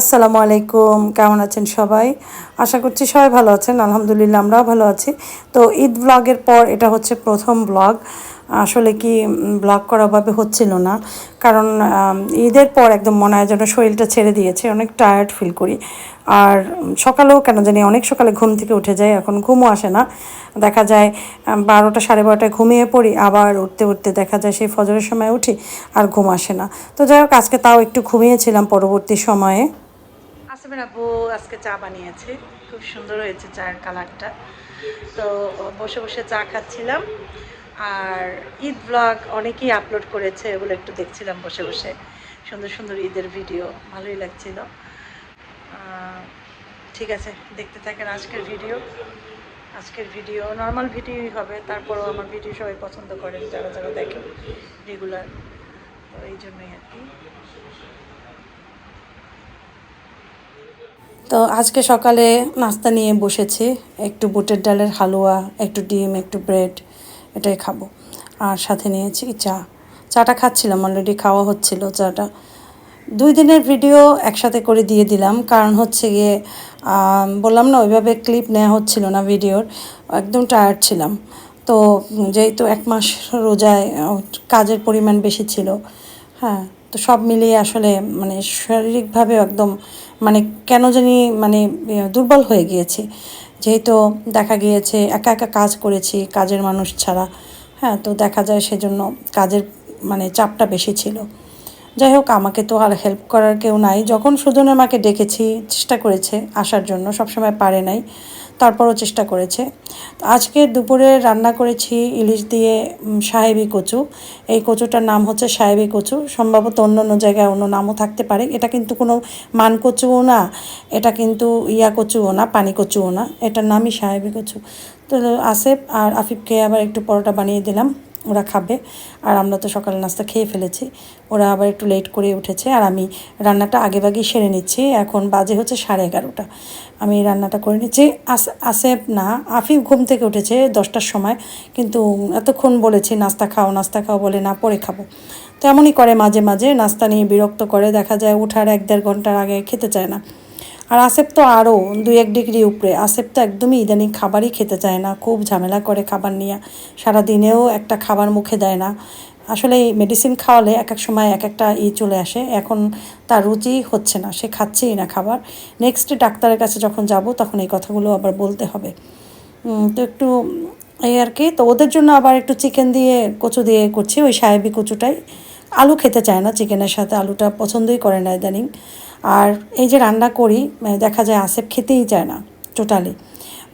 আসসালামু আলাইকুম, কেমন আছেন সবাই? আশা করছি সবাই ভালো আছেন, আলহামদুলিল্লাহ আমরাও ভালো আছি। তো ঈদ ব্লগের পর এটা হচ্ছে প্রথম ব্লগ। আসলে কি ব্লগ করা ভাবে হচ্ছিল না। কারণ ঈদের পর একদম মনে হয় যেন শরীরটা ছেড়ে দিয়েছে, অনেক টায়ার্ড ফিল করি। আর সকালেও কেন জানি অনেক সকালে ঘুম থেকে উঠে যায় এখন ঘুমও আসে না। দেখা যায় বারোটা সাড়ে বারোটায় ঘুমিয়ে পড়ি, আবার উঠতে উঠতে দেখা যায় সেই ফজরের সময় উঠি, আর ঘুম আসে না। তো যাই হোক, আজকে তাও একটু ঘুমিয়েছিলাম পরবর্তী সময়ে। আসিমের আব্বু, আজকে চা বানিয়েছে। খুব সুন্দর হয়েছে চায়ের কালারটা। তো বসে বসে চা খাচ্ছিলাম। আর ঈদ ব্লগ অনেকেই আপলোড করেছে, এগুলো একটু দেখছিলাম বসে বসে। সুন্দর সুন্দর ঈদের ভিডিও ভালোই লাগছিল। ঠিক আছে, দেখতে থাকেন আজকের ভিডিও আজকের ভিডিও নর্মাল ভিডিওই হবে, তারপরেও আমার ভিডিও সবাই পছন্দ করেন, যারা যারা দেখেন রেগুলার তো এই জন্যই আর কি। তো আজকে সকালে নাস্তা নিয়ে বসেছি। একটু বুটের ডালের হালুয়া, একটু ডিম, একটু ব্রেড, এটাই খাব। আর সাথে নিয়েছি চা। চাটা খাচ্ছিলাম অলরেডি খাওয়া হচ্ছিল চাটা। দুই দিনের ভিডিও একসাথে করে দিয়ে দিলাম। কারণ হচ্ছে গিয়ে বললাম না, ওইভাবে ক্লিপ নেওয়া হচ্ছিল না ভিডিওর একদম টায়ার্ড ছিলাম। তো যেহেতু এক মাস রোজায় কাজের পরিমাণ বেশি ছিল হ্যাঁ তো সব মিলিয়ে আসলে মানে শারীরিকভাবে একদম মানে কেন জানি মানে দুর্বল হয়ে গিয়েছি। যেহেতু দেখা গিয়েছে একা একা কাজ করেছি কাজের মানুষ ছাড়া হ্যাঁ তো দেখা যায় সেজন্য কাজের মানে চাপটা বেশি ছিল। যাই হোক, আমাকে তো আর হেল্প করার কেউ নাই। যখন সুজনের আমাকে ডেকেছি, চেষ্টা করেছে আসার জন্য, সবসময় পারে নাই। তারপরও চেষ্টা করেছে। আজকে দুপুরে রান্না করেছি ইলিশ দিয়ে সাহেবি কচু। এই কচুটার নাম হচ্ছে সাহেবি কচু। সম্ভবত অন্য অন্য জায়গায় অন্য নামও থাকতে পারে। এটা কিন্তু কোনো মান কচুও না, এটা কিন্তু ইয়া কচুও না, পানি কচুও না। এটার নামই সাহেবি কচু। তো আসেফ আর আফিফকে আবার একটু পরোটা বানিয়ে দিলাম, ওরা খাবে। আর আমরা তো সকালে নাস্তা খেয়ে ফেলেছি। ওরা আবার একটু লেট করে উঠেছে। আর আমি রান্নাটা আগেভাগেই সেরে নিচ্ছি। এখন বাজে হচ্ছে সাড়ে এগারোটা। আমি রান্নাটা করে নিচ্ছি। আস, আসেফ না, আফিফ ঘুম থেকে উঠেছে দশটার সময়, কিন্তু এতক্ষণ বলেছি, নাস্তা খাও নাস্তা খাও, বলে, না, পরে খাব। তেমনই করে মাঝে মাঝে, নাস্তা নিয়ে বিরক্ত করে। দেখা যায় উঠার এক দেড় ঘণ্টার আগে খেতে চায় না। আর আসেফ তো আরও দুই এক ডিগ্রি উপরে। আসেফ তো একদমই ইদানিং খাবারই খেতে চায় না, খুব ঝামেলা করে খাবার নিয়ে। সারা দিনেও একটা খাবার মুখে দেয় না। আসলে এই মেডিসিন খাওয়ালে এক এক সময় এক একটা ই চলে আসে, এখন তার রুচি হচ্ছে না, সে খাচ্ছেই না খাবার। নেক্সট ডাক্তারের কাছে যখন যাব তখন এই কথাগুলো আবার বলতে হবে। তো একটু এই আর কি, তো ওদের জন্য আবার একটু চিকেন দিয়ে কচু দিয়ে করছি, ওই সাহেবি কচুটাই। আলু খেতে চায় না চিকেনের সাথে আলুটা পছন্দই করে না ইদানিং। আর এই যে রান্না করি মানে দেখা যায় আসেপ খেতেই চায় না টোটালি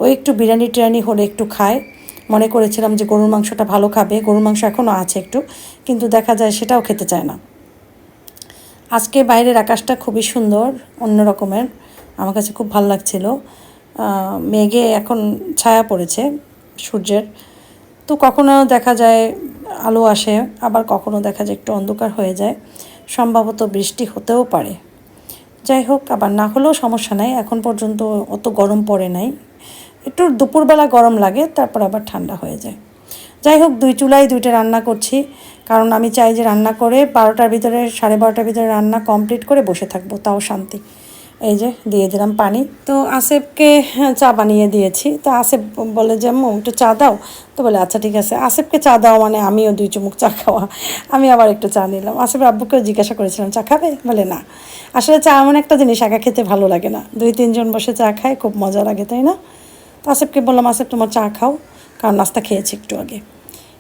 ওই একটু বিরিয়ানি টিরানি হলে একটু খায়। মনে করেছিলাম যে গরুর মাংসটা ভালো খাবে, গরুর মাংস এখনও আছে একটু, কিন্তু দেখা যায় সেটাও খেতে চায় না। আজকে বাইরের আকাশটা খুবই সুন্দর, অন্য রকমের, আমার কাছে খুব ভালো লাগছিল। মেঘে এখন ছায়া পড়েছে সূর্যের। তো কখনো দেখা যায় আলো আসে, আবার কখনো দেখা যায় একটু অন্ধকার হয়ে যায়, সম্ভবত বৃষ্টি হতেও পারে। যাই হোক, আবার না হলেও সমস্যা নাই, এখন পর্যন্ত অত গরম পড়ে নাই। একটু দুপুরবেলা গরম লাগে, তারপর আবার ঠান্ডা হয়ে যায়। যাই হোক, দুই চুলায় দুইটা রান্না করছি, কারণ আমি চাই যে রান্না করে বারোটার ভিতরে, সাড়ে বারোটার ভিতরে রান্না কমপ্লিট করে বসে থাকব, তাও শান্তি। এই যে, দিয়ে দিলাম পানি। তো আসেফকে চা বানিয়ে দিয়েছি। তো আসেফ বলে যে আম্মু একটু চা দাও? তো বলে আচ্ছা ঠিক আছে। আসেফকে চা দাও মানে আমিও দুই চুমুক চা খাওয়া। আমি আবার একটু চা নিলাম। আসেফ আব্বুকেও জিজ্ঞাসা করেছিলাম, চা খাবে? বলে, না। আসলে চা এমন একটা জিনিস, একা খেতে ভালো লাগে না। দুই, তিনজন বসে চা খায়, খুব মজা লাগে, তাই না? তো আসেফকে বললাম, আসেফ, তোমার চা খাও। কারণ নাস্তা খেয়েছি একটু আগে।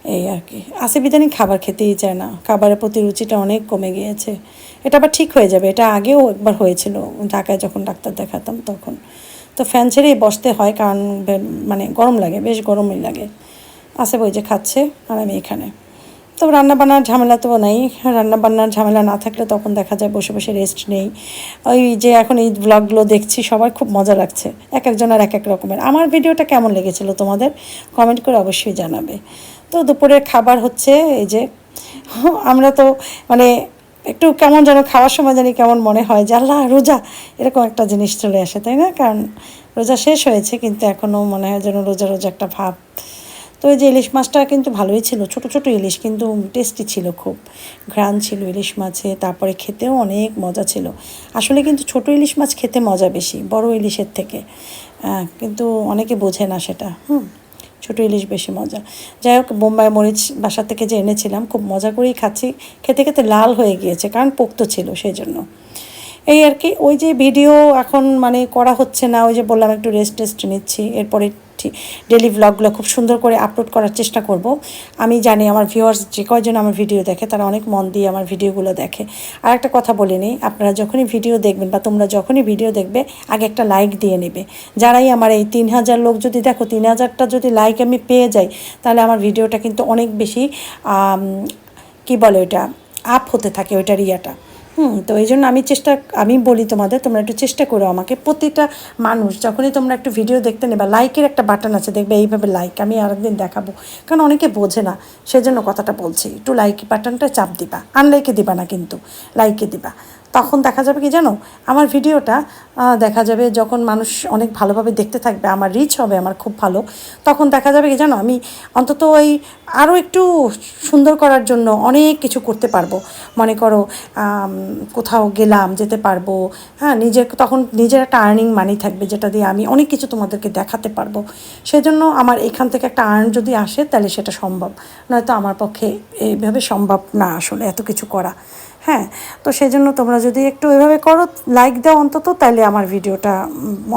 এই আর কি। আসিফ ইদানিং খাবার খেতেই চায় না। খাবারের প্রতি রুচিটা অনেক কমে গিয়েছে। এটা আবার ঠিক হয়ে যাবে। এটা আগেও একবার হয়েছিল। ঢাকায় যখন ডাক্তার দেখাতাম তখন। তো ফ্যান ছেড়েই বসতে হয় কারণ মানে গরম লাগে, বেশ গরমই লাগে। আসিফ ওই যে খাচ্ছে আর আমি এখানে। তো রান্না বান্নার ঝামেলা তো নেই। রান্না বান্নার ঝামেলা না থাকলে তখন দেখা যায় বসে বসে রেস্ট নেই। ওই যে এখন এই ব্লগগুলো দেখছি, সবার খুব মজা লাগছে। এক একজনের এক এক রকমের। আমার ভিডিওটা কেমন লেগেছিল তোমাদের কমেন্ট করে অবশ্যই জানাবে। তো দুপুরের খাবার হচ্ছে এই যে, আমরা তো মানে একটু কেমন যেন খাওয়ার সময় জানি কেমন মনে হয় যে, আল্লাহ, রোজা, এরকম একটা জিনিস চলে আসে, তাই না? কারণ রোজা শেষ হয়েছে, কিন্তু এখনও মনে হয় যেন রোজা রোজা একটা ভাব। তো ওই যে ইলিশ মাছটা কিন্তু ভালোই ছিল ছোট ছোট ইলিশ কিন্তু টেস্টি ছিল খুব। ঘ্রাণ ছিল ইলিশ মাছে তারপরে খেতেও অনেক মজা ছিল। আসলে কিন্তু ছোট ইলিশ মাছ খেতে মজা বেশি বড় ইলিশের থেকে। আহ, কিন্তু অনেকে বোঝে না সেটা হুম ছোটো ইলিশ বেশি মজা। যাই হোক বোম্বাই মরিচ বাসা থেকে যে এনেছিলাম খুব মজা করেই খাচ্ছি। খেতে খেতে লাল হয়ে গিয়েছে কারণ পোক্ত ছিল সেই জন্য এই আর কি ওই যে ভিডিও এখন মানে করা হচ্ছে না ওই যে বললাম একটু রেস্ট টেস্ট নিচ্ছি এরপরে ডেলি ভ্লগগুলো খুব সুন্দর করে আপলোড করার চেষ্টা করব। আমি জানি আমার ভিউয়ার্স যে কয়জন আমার ভিডিও দেখে, তারা অনেক মন দিয়ে আমার ভিডিওগুলো দেখে। আর একটা কথা বলে নিই, আপনারা যখনই ভিডিও দেখবেন বা তোমরা যখনই ভিডিও দেখবে, আগে একটা লাইক দিয়ে নেবে। যারাই আমার এই তিন হাজার লোক যদি দেখো, তিন হাজারটা যদি লাইক আমি পেয়ে যাই, তাহলে আমার ভিডিওটা কিন্তু অনেক বেশি কি বলে ওইটা আপ হতে থাকে ওইটার ইয়াটা। হুম, তো এই জন্য আমি চেষ্টা, আমি বলি তোমাদের, তোমরা একটু চেষ্টা করো আমাকে। প্রতিটা মানুষ, যখনই তোমরা একটু ভিডিও দেখতে নেবা লাইকের একটা বাটন আছে, দেখবে এইভাবে লাইক আমি আরেকদিন দেখাবো। কারণ অনেকে বোঝে না, সেজন্য কথাটা বলছি, একটু লাইক বাটনটা চাপ দিবা। আনলাইকে দিবা না কিন্তু লাইকে দিবা। তখন দেখা যাবে কি জানো? আমার ভিডিওটা দেখা যাবে যখন মানুষ অনেক ভালোভাবে দেখতে থাকবে, আমার রিচ হবে, আমার খুব ভালো, তখন দেখা যাবে কি জানো? আমি অন্তত ওই আরও একটু সুন্দর করার জন্য অনেক কিছু করতে পারব। মনে করো কোথাও গেলাম, যেতে পারব হ্যাঁ নিজের, তখন নিজের একটা আর্নিং মানি থাকবে, যেটা দিয়ে আমি অনেক কিছু তোমাদেরকে দেখাতে পারব। সেজন্য আমার এখান থেকে একটা আর্ন যদি আসে, তাহলে সেটা সম্ভব। নয়তো আমার পক্ষে এইভাবে সম্ভব না আসলে এত কিছু করা। হ্যাঁ তো সেই জন্য তোমরা যদি একটু এভাবে করো লাইক দাও অন্তত তাহলে আমার ভিডিওটা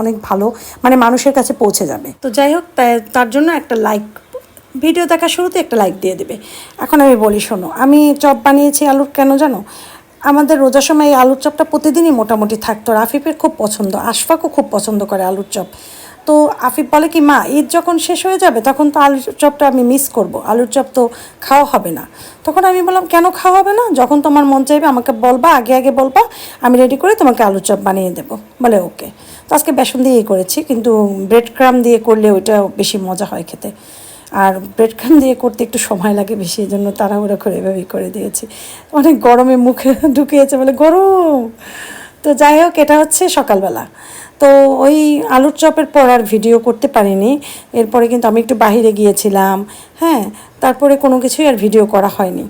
অনেক ভালো মানে মানুষের কাছে পৌঁছে যাবে। তো যাই হোক তার জন্য একটা লাইক ভিডিও দেখা শুরুতে একটা লাইক দিয়ে দেবে। এখন আমি বলি, শোনো, আমি চপ বানিয়েছি আলুর, কেন জানো? আমাদের রোজার সময় এই আলুর চপটা প্রতিদিনই মোটামুটি থাকতো, রাফিফের খুব পছন্দ, আশফাকও খুব পছন্দ করে আলুর চপ। তো আফিফ বলে কি, মা, ঈদ যখন শেষ হয়ে যাবে, তখন তো আলুর চপটা আমি মিস করব। আলুর চপ তো খাওয়া হবে না। তখন আমি বললাম, কেন খাওয়া হবে না? যখন তোমার মন চাইবে, আমাকে বলবা, আগে আগে বলবা, আমি রেডি করে তোমাকে আলুর চপ বানিয়ে দেবো। বলে, ওকে। তো আজকে বেসন দিয়েই করেছি, কিন্তু ব্রেড ক্রাম দিয়ে করলে ওইটা বেশি মজা হয় খেতে। আর ব্রেড ক্রাম দিয়ে করতে একটু সময় লাগে বেশি, এই জন্য তাড়াহুড়ো করে এভাবেই করে দিয়েছি। অনেক গরমে মুখে ঢুকিয়েছে বলে, গরম! তো যাই হোক, এটা হচ্ছে সকালবেলা। তো ওই আলুর চপের পর আর ভিডিও করতে পারিনি। এরপরে কিন্তু আমি একটু বাহিরে গিয়েছিলাম হ্যাঁ তারপরে কোনো কিছুই আর ভিডিও করা হয়নি।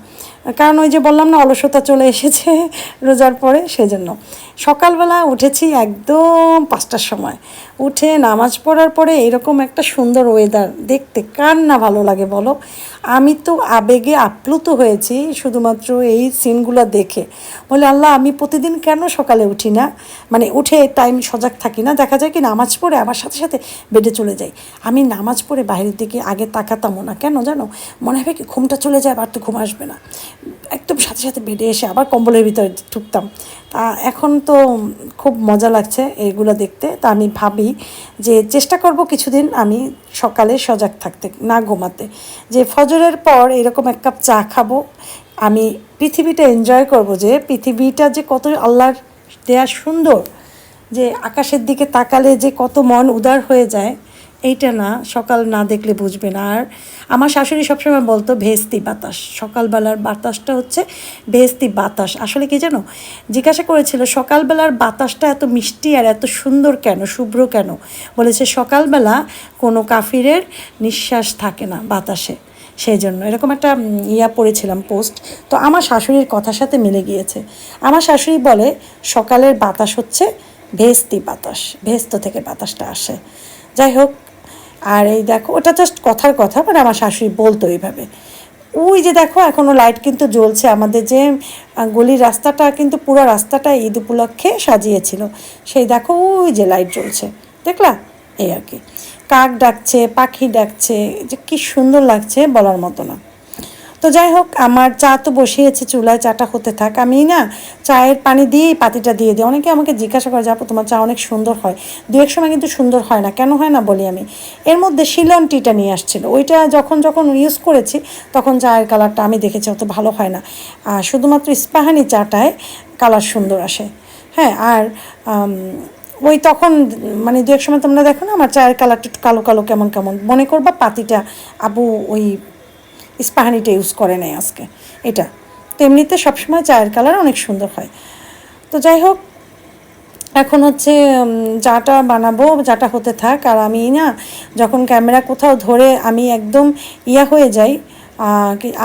কারণ ওই যে বললাম না, অলসতা চলে এসেছে রোজার পরে, সেজন্য। সকালবেলা উঠেছি একদম পাঁচটার সময়। উঠে নামাজ পড়ার পরে এরকম একটা সুন্দর ওয়েদার দেখতে কার না ভালো লাগে বলো? আমি তো আবেগে আপ্লুত হয়েছি শুধুমাত্র এই সিনগুলো দেখে। বলে, আল্লাহ, আমি প্রতিদিন কেন সকালে উঠি না? মানে উঠে টাইম সজাগ থাকি না। দেখা যায় কি, নামাজ পড়ে আমার সাথে সাথে বেডে চলে যাই। আমি নামাজ পড়ে বাইরের দিকে আগে তাকাতামও না। কেন জানো? মনে হবে কি, ঘুমটা চলে যায় আর তো ঘুম আসবে না। একদম সাথে সাথে বেডে এসে আবার কম্বলের ভিতরে ঢুকতাম। তা এখন তো খুব মজা লাগছে এগুলো দেখতে। তা আমি ভাবি যে চেষ্টা করব কিছুদিন আমি সকালে সজাগ থাকতে, না ঘুমাতে। যে ফজরের পর এরকম এক কাপ চা খাব, আমি পৃথিবীটা এনজয় করব যে পৃথিবীটা যে কত আল্লাহর দেয়া সুন্দর, যে আকাশের দিকে তাকালে যে কত মন উদার হয়ে যায় এইটা না, সকাল না দেখলে বুঝবে না। আর আমার শাশুড়ি সবসময় বলতো, ভেস্তি বাতাস। সকালবেলার বাতাসটা হচ্ছে ভেস্তি বাতাস। আসলে কি জানো, জিজ্ঞাসা করেছিল, সকালবেলার বাতাসটা এত মিষ্টি আর এত সুন্দর কেন, শুভ্র কেন? বলেছে, সকালবেলা কোনো কাফিরের নিঃশ্বাস থাকে না বাতাসে। সেই জন্য এরকম একটা ইয়া পড়েছিলাম পোস্ট। তো আমার শাশুড়ির কথার সাথে মিলে গিয়েছে। আমার শাশুড়ি বলে, সকালের বাতাস হচ্ছে ভেস্তি বাতাস, ভেস্ত থেকে বাতাসটা আসে। যাই হোক আর এই দেখো, ওটা জাস্ট কথার কথা মানে আমার শাশুড়ি বলতো এইভাবে। ওই যে দেখো এখনও লাইট কিন্তু জ্বলছে, আমাদের যে গলির রাস্তাটা কিন্তু পুরো রাস্তাটা ঈদ উপলক্ষে সাজিয়েছিল। সেই দেখো, ওই যে লাইট জ্বলছে, দেখলা? এই আর কি। কাক ডাকছে, পাখি ডাকছে, যে কী সুন্দর লাগছে বলার মতো না। তো যাই হোক, আমার চা তো বসিয়েছে, চুলায় চাটা হতে থাক। আমি না চায়ের পানি দিয়েই পাতিটা দিয়ে দিই। অনেকে আমাকে জিজ্ঞাসা করে যাব তোমার চা অনেক সুন্দর হয়। দু এক সময় কিন্তু সুন্দর হয় না। কেন হয় না বলি আমি। এর মধ্যে শিলন টিটা নিয়ে আসছিল। ওইটা যখন যখন ইউজ করেছি, তখন চায়ের কালারটা আমি দেখেছি, অত ভালো হয় না। আর শুধুমাত্র ইস্পাহানি চাটায় কালার সুন্দর আসে। হ্যাঁ আর ওই তখন মানে দু এক সময় তোমরা দেখো না, আমার চায়ের কালারটা একটু কালো কালো, কেমন কেমন। মনে করবা পাতিটা আবু ওই ইস্পাহানিটা ইউজ করে নেয় আজকে, এটা। তো এমনিতে সবসময় চায়ের কালার অনেক সুন্দর হয়। তো যাই হোক, এখন হচ্ছে যাটা বানাবো, যাটা হতে থাক, আর আমি না, যখন ক্যামেরা কোথাও ধরে আমি একদম ইয়া হয়ে যাই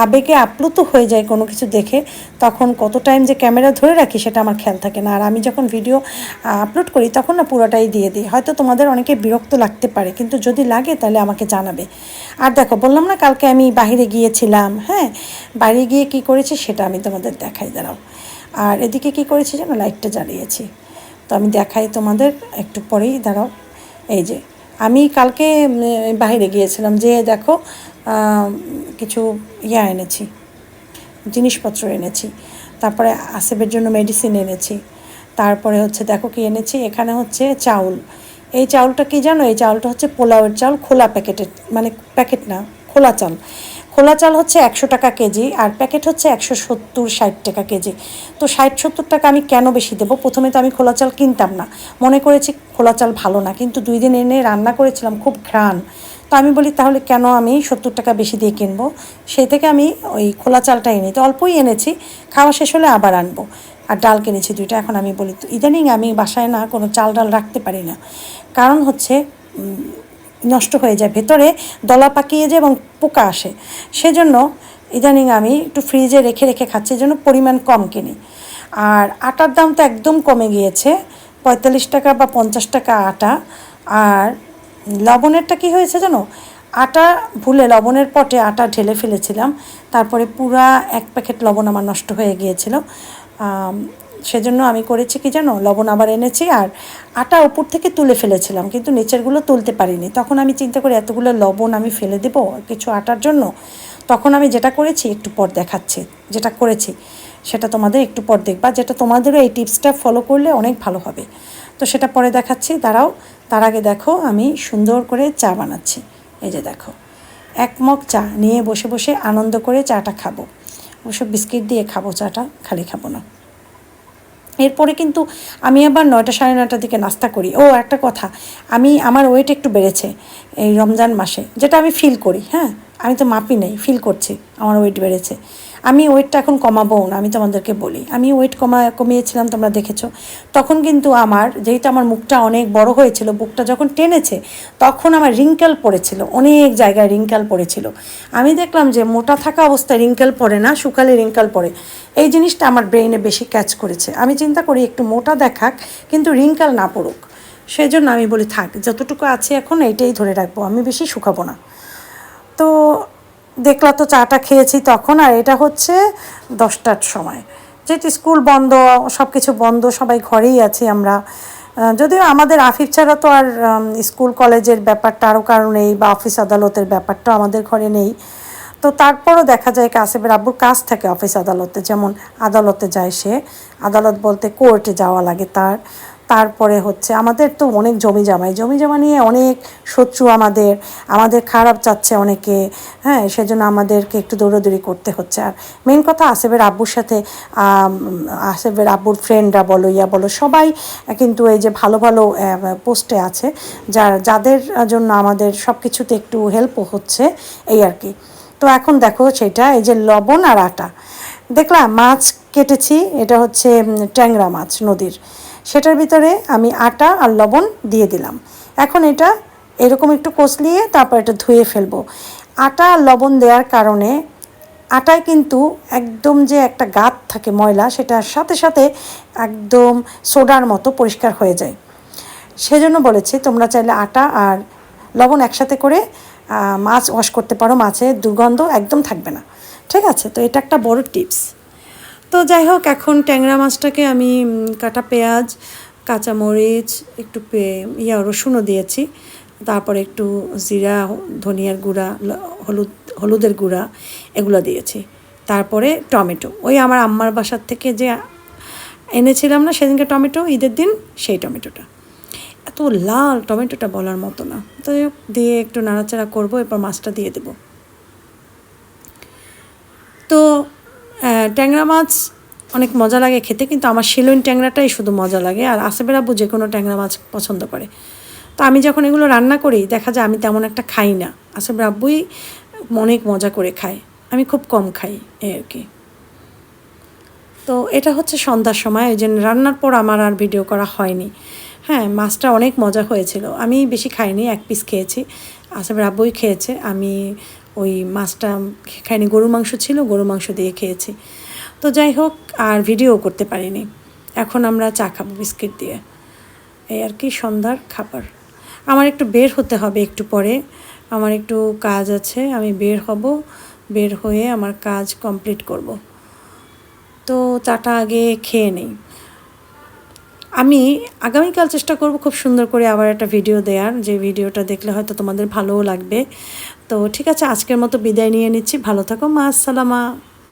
আবেগে আপ্লুত হয়ে যায় কোনো কিছু দেখে, তখন কত টাইম যে ক্যামেরা ধরে রাখি সেটা আমার খেয়াল থাকে না। আর আমি যখন ভিডিও আপলোড করি তখন না পুরোটাই দিয়ে দিই। হয়তো তোমাদের অনেকে বিরক্ত লাগতে পারে, কিন্তু যদি লাগে তাহলে আমাকে জানাবে। আর দেখো, বললাম না কালকে আমি বাইরে গিয়েছিলাম হ্যাঁ? বাইরে গিয়ে কি করেছি সেটা আমি তোমাদের দেখাই, দাঁড়াও। আর এদিকে কি করেছি যেন লাইটটা জ্বালিয়েছি। তো আমি দেখাই তোমাদের, একটু পরেই, দাঁড়াও। এই যে আমি কালকে বাইরে গিয়েছিলাম যে, দেখো কিছু ইয়া এনেছি, জিনিসপত্র এনেছি, তারপরে আসেবের জন্য মেডিসিন এনেছি, তারপরে হচ্ছে দেখো কি এনেছি, এখানে হচ্ছে চাউল, এই চাউলটা কি জানো? এই চাউলটা হচ্ছে পোলাওয়ের চাউল, খোলা প্যাকেটের মানে প্যাকেট না, খোলা চাল খোলা চাল হচ্ছে একশো টাকা কেজি আর প্যাকেট হচ্ছে একশো সত্তর, ষাট টাকা কেজি। তো ষাট, সত্তর টাকা আমি কেন বেশি দেবো? প্রথমে তো আমি খোলা চাল কিনতাম না। মনে করেছি খোলা চাল ভালো না, কিন্তু দুই দিন এনে রান্না করেছিলাম, খুব ঘ্রাণ। তো আমি বলি, তাহলে কেন আমি সত্তর টাকা বেশি দিয়ে কিনবো? সেই থেকে আমি ওই খোলা চালটা এনে, তো অল্পই এনেছি, খাওয়া শেষ হলে আবার আনব। আর ডাল কিনেছি দুইটা, এখন আমি বলি, তো ইদানিং আমি বাসায় না কোনো চাল ডাল রাখতে পারি না। কারণ হচ্ছে নষ্ট হয়ে যায়, ভেতরে দলা পাকিয়ে যায় এবং পোকা আসে। সেজন্য ইদানিং আমি একটু ফ্রিজে রেখে রেখে খাচ্ছি জন্য পরিমাণ কম কিনি। আর আটার দাম তো একদম কমে গিয়েছে, পঁয়তাল্লিশ টাকা বা পঞ্চাশ টাকা আটা। আর লবণেরটা কি হয়েছে জানো? আটা ভুলে লবণের পটে আটা ঢেলে ফেলেছিলাম, তারপরে পুরা এক প্যাকেট লবণ আমার নষ্ট হয়ে গিয়েছিল। সেজন্য আমি করেছি কি জানো? লবণ আবার এনেছি আর আটা ওপর থেকে তুলে ফেলেছিলাম, কিন্তু নিচেরগুলো তুলতে পারিনি। তখন আমি চিন্তা করি, এতগুলো লবণ আমি ফেলে দেবো কিছু আটার জন্য? তখন আমি যেটা করেছি, একটু পর দেখাচ্ছি, যেটা করেছি, সেটা তোমাদের একটু পর দেখবা। যেটা তোমাদেরও এই টিপসটা ফলো করলে অনেক ভালো হবে। তো সেটা পরে দেখাচ্ছি, দাঁড়াও। তার আগে দেখো, আমি সুন্দর করে চা বানাচ্ছি। এই যে দেখো, এক মগ চা নিয়ে বসে বসে আনন্দ করে চাটা খাব। ওসব বিস্কিট দিয়ে খাব চাটা, খালি খাব না। এরপরে কিন্তু আমি আবার নয়টা সাড়ে নয়টার দিকে নাস্তা করি। ও, একটা কথা, আমি, আমার ওয়েট একটু বেড়েছে এই রমজান মাসে, যেটা আমি ফিল করি হ্যাঁ? আমি তো মাপি নেই ফিল করছি, আমার ওয়েট বেড়েছে। আমি ওয়েটটা এখন কমাবো না, আমি তোমাদেরকে বলি। আমি ওয়েট কমা, কমিয়েছিলাম, তোমরা দেখেছ। তখন কিন্তু আমার, যেহেতু আমার মুখটা অনেক বড় হয়েছিল, বুকটা যখন টেনেছে, তখন আমার রিঙ্কেল পড়েছিল, অনেক জায়গায় রিঙ্কেল পড়েছিল। আমি দেখলাম যে মোটা থাকা অবস্থায় রিঙ্কেল পড়ে না, শুকালে রিঙ্কেল পড়ে। এই জিনিসটা আমার ব্রেইনে বেশি ক্যাচ করেছে। আমি চিন্তা করি একটু মোটা দেখাক, কিন্তু রিঙ্কেল না পড়ুক। সেই জন্য আমি বলি, থাক, যতটুকু আছে এখন, এইটাই ধরে রাখব। আমি বেশি শুকাবো না। তো দেখলা তো চাটা খেয়েছি তখন, আর এটা হচ্ছে দশটার সময়। যেহেতু স্কুল বন্ধ সব কিছু বন্ধ, সবাই ঘরেই আছি আমরা। যদিও আমাদের আফিফ ছাড়া তো আর স্কুল কলেজের ব্যাপারটা আরও কারও নেই বা অফিস আদালতের ব্যাপারটা আমাদের ঘরে নেই। তো তারপরও দেখা যায় কাসেবের আব্বুর কাজ থাকে অফিস আদালতে, যেমন আদালতে যায় সে। আদালত বলতে কোর্টে যাওয়া লাগে তার। তারপরে হচ্ছে আমাদের তো অনেক জমি জামাই। জমি জমা নিয়ে অনেক শত্রু আমাদের আমাদের খারাপ চাচ্ছে অনেকে হ্যাঁ সেজন্য আমাদেরকে একটু দৌড়াদৌড়ি করতে হচ্ছে। আর মেন কথা আসেবের আব্বুর সাথে আম, আসেবের আব্বুর ফ্রেন্ডরা বলো ইয়া বলো সবাই কিন্তু এই যে ভালো ভালো পোস্টে আছে যার যাদের জন্য আমাদের সব কিছুতে একটু হেল্পও হচ্ছে এই আর কি। তো এখন দেখো সেটা এই যে লবণ আর আটা। দেখলাম মাছ কেটেছি এটা হচ্ছে ট্যাংরা মাছ নদীর। সেটার ভিতরে আমি আটা আর লবণ দিয়ে দিলাম। এখন এটা এরকম একটু কষলিয়ে তারপর এটা ধুয়ে ফেলব। আটা আর লবণ দেওয়ার কারণে আটায় কিন্তু একদম যে একটা গাত থাকে ময়লা সেটার সাথে সাথে একদম সোডার মতো পরিষ্কার হয়ে যায়। সেজন্য বলেছি, তোমরা চাইলে আটা আর লবণ একসাথে করে মাছ ওয়াশ করতে পারো। মাছের দুর্গন্ধ একদম থাকবে না। ঠিক আছে? তো এটা একটা বড় টিপস তো যাই হোক, এখন ট্যাংরা মাছটাকে আমি কাটা পেঁয়াজ, কাঁচামরিচ, একটু ইয়া রসুনও দিয়েছি। তারপরে একটু জিরা, ধনিয়ার গুঁড়া হলুদ, হলুদের গুঁড়া, এগুলো দিয়েছি। তারপরে টমেটো। ওই আমার আম্মার বাসার থেকে যে এনেছিলাম না সেদিনকে টমেটো, ঈদের দিন সেই টমেটোটা। এত লাল টমেটোটা বলার মতো না। তো দিয়ে একটু নাড়াচাড়া করব, এরপর মাছটা দিয়ে দেবো। তো ট্যাংরা মাছ অনেক মজা লাগে খেতে, কিন্তু আমার শিলন ট্যাংরাটাই শুধু মজা লাগে। আর আশেবের আব্বু যে কোনো ট্যাংরা মাছ পছন্দ করে। তো আমি যখন এগুলো রান্না করি, দেখা যায় আমি তেমন একটা খাই না। আশেবের আব্বুই অনেক মজা করে খায়। আমি খুব কম খাই এই আর কি। তো এটা হচ্ছে সন্ধ্যার সময়, ওই জন্য রান্নার পর আমার আর ভিডিও করা হয়নি। হ্যাঁ মাছটা অনেক মজা হয়েছিল। আমি বেশি খাইনি, এক পিস খেয়েছি। আসাম রাব্বই খেয়েছে। আমি ওই মাছটা খাইনি গরু মাংস ছিল গরু মাংস দিয়ে খেয়েছি। তো যাই হোক, আর ভিডিও করতে পারিনি। এখন আমরা চা খাব বিস্কিট দিয়ে। এই আর কি, সন্ধ্যার খাবার। আমার একটু বের হতে হবে একটু পরে। আমার একটু কাজ আছে, আমি বের হব, বের হয়ে আমার কাজ কমপ্লিট করব। তো চাটা আগে খেয়ে নেই। আমি আগামীকাল চেষ্টা করব খুব সুন্দর করে আবার একটা ভিডিও দেওয়ার যে ভিডিওটা দেখলে হয়তো তোমাদের ভালোও লাগবে। তো ঠিক আছে আজকের মতো বিদায় নিয়ে নিচ্ছি। ভালো থাকো মা আসসালামা।